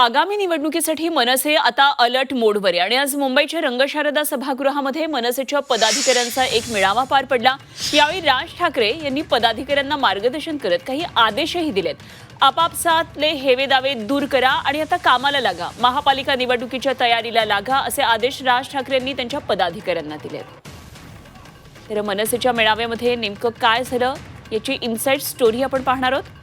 आगामी निवडणुकीसाठी मनसे आता अलर्ट मोडवर आहे. आणि आज मुंबईच्या रंगशारदा सभागृहामध्ये मनसेच्या पदाधिकाऱ्यांचा एक मेळावा पार पडला. यावेळी राज ठाकरे यांनी पदाधिकाऱ्यांना मार्गदर्शन करत काही आदेशही दिलेत. आपापसातले हेवेदावे दूर करा आणि आता कामाला लागा. महापालिका निवडणुकीच्या तयारीला लागा असे आदेश राज ठाकरे यांनी त्यांच्या पदाधिकाऱ्यांना दिलेत. तर मनसेच्या मेळाव्यामध्ये नेमकं काय झालं याची इन्साईट स्टोरी आपण पाहणार आहोत.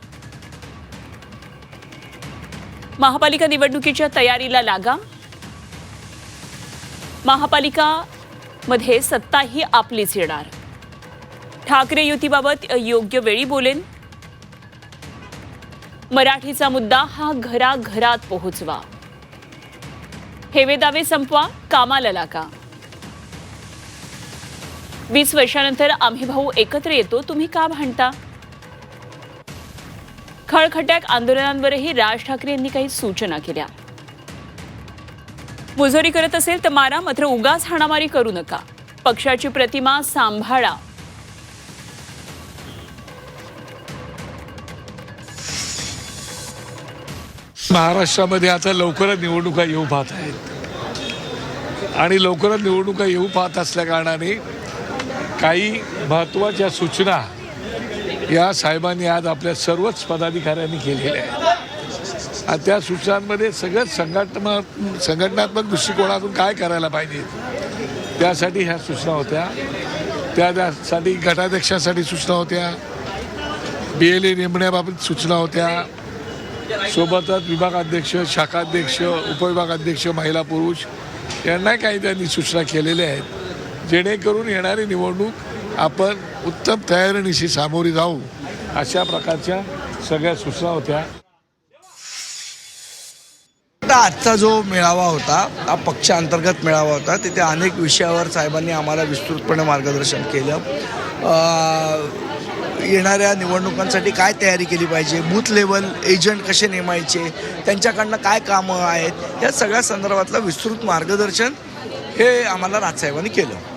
महापालिका निवडणुकीच्या तयारीला लागा. महापालिका मध्ये सत्ता ही आपलीच येणार. ठाकरे युतीबाबत योग्य वेळी बोलेन. मराठीचा मुद्दा हा घराघरात पोहोचवा. हेवे दावे संपवा कामाला लागा. वीस वर्षानंतर आम्ही भाऊ एकत्र येतो तुम्ही का भांडता? खळखट्याक आंदोलनांवरही राज ठाकरे यांनी काही सूचना केल्या. मुजोरी करत असेल तर मारा मात्र उगाच हाणामारी करू नका. पक्षाची प्रतिमा सांभाळा. महाराष्ट्रामध्ये आता लवकरच निवडणुका येऊ पाहत आहेत. आणि लवकरच निवडणुका येऊ पाहत असल्या कारणाने काही महत्त्वाच्या सूचना या साहेबांनी आज आपल्या सर्वच पदाधिकाऱ्यांनी केलेल्या आहेत. आणि त्या सूचनांमध्ये सगळंच संघटना संघटनात्मक दृष्टिकोनातून काय करायला पाहिजे त्यासाठी ह्या सूचना होत्या. त्या त्यासाठी गटाध्यक्षांसाठी सूचना होत्या. बी एल ए नेमण्याबाबत सूचना होत्या. सोबतच विभागाध्यक्ष शाखाध्यक्ष उपविभागाध्यक्ष महिला पुरुष यांना काही त्यांनी सूचना केलेल्या आहेत. जेणेकरून येणारी निवडणूक आपण उत्तम तयारीनिशी सामोरी जाऊ. अशा प्रकारच्या सगळ्या सूचना होत्या. आजचा जो मेळावा होता हा पक्षांतर्गत मेळावा होता. तिथे अनेक विषयावर साहेबांनी आम्हाला विस्तृतपणे मार्गदर्शन केलं. येणाऱ्या निवडणुकांसाठी काय तयारी केली पाहिजे? बूथ लेवल एजंट कसे नेमायचे? त्यांच्याकडनं काय कामं आहेत? या सगळ्या संदर्भातलं विस्तृत मार्गदर्शन हे आम्हाला राजसाहेबांनी केलं.